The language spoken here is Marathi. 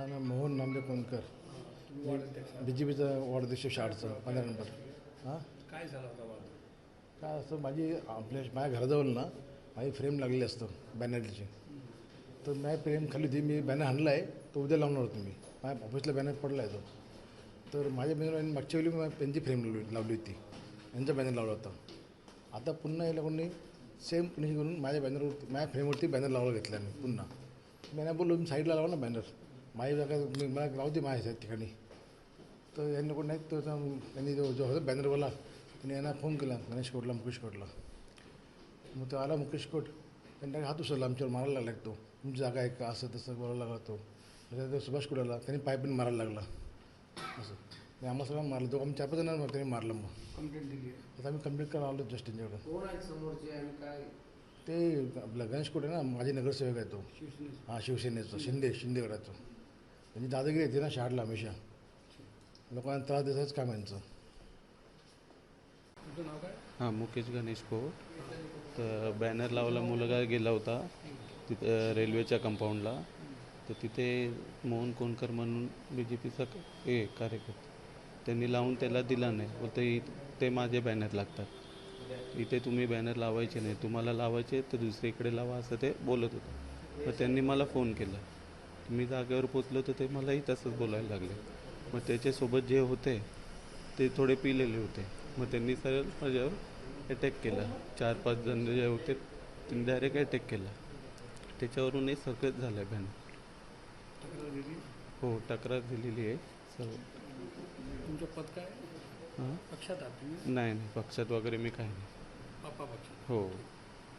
माझं नाव मोहन नांबे कोणकर. बी जे पीचा वाढदिवस शाळेचं पंधरा नंबर. हां? काय झाला काय असतं माझी आपल्या माझ्या घराजवळ ना माझी फ्रेम लागलेली असतं बॅनरची तर माझ्या फ्रेम खाली होती मी बॅनर आणला आहे तो उद्या लावणार होतो मी. माझ्या ऑफिसला बॅनर पडला आहे तो. तर माझ्या बॅनर मागच्या वेळी मी त्यांची फ्रेम लावली लावली होती. यांचा बॅनर लावला होता. आता पुन्हा या लोकांनी सेम फिनिश करून माझ्या बॅनरवरती माझ्या फ्रेमवरती बॅनर लावायला घेतला मी पुन्हा. यांना बोललो मी साईडला लावा ना बॅनर माझी जागा मी मला लावते माझ्या ठिकाणी. तर यांनी कोण नाही तर त्यांनी जो जो होता बॅनरवाला त्यांनी यांना फोन केला गणेश कोटला मुकेश कोटला. मग तो आला मुकेश कोट त्यांनी हात उचलला आमच्यावर मारायला लागला तो. तुमची जागा आहे का? असं तसं बोलायला लागला तो. त्याच्यात तो सुभाष कोटाला त्यांनी पायपीन मारायला लागला. असं. मी आम्हाला सगळं मारलं. तो आम्ही चार पाच जणांना त्यांनी मारलं मग. कंप्लेंट दिली आता आम्ही कंप्लीट करायला आलो जस्ट त्यांच्याकडं कोण आहेत समोरचे आणि काय? ते आपलं गणेश कोटे ना माझे नगरसेवक आहे तो. हां शिवसेनेचं शिंदे शिंदे त्यांची दादागिरी येते ना शहाडला हमेशा. लोकांना त्रास द्यायचंच काम यांचं तुमचं नाव काय? हां मुकेश गणेश कोट तर बॅनर लावला मुलगा गेला होता तिथं रेल्वेच्या कंपाऊंडला तर तिथे मोहन कोणकर म्हणून बी जे पीचा हे कार्यकर्ता. त्यांनी लावून त्याला दिला नाही. बोलते इ- ते माझे बॅनर लागतात. इथे तुम्ही बॅनर लावायचे नाही. तुम्हाला लावायचे तर दुसरीकडे लावा असं ते बोलत होतं. मग त्यांनी मला फोन केला. मी जागेवर पोचलो तर ते मलाही तसंच बोलायला लागले. मग त्याच्यासोबत जे होते ते थोडे पिलेले होते. मग त्यांनी सरळ माझ्यावर अटॅक केला. चार पाच जण जे होते त्यांनी डायरेक्ट अटॅक केला. त्याच्यावरून हे सगळंच झालं तक्रार दिली हो तक्रार दिलेली आहे. सर्व तुमचं पद काय? हां? पक्षात आहात तुम्ही? नाही नाही. पक्षात वगैरे मी काही नाही. पक्षात. हो.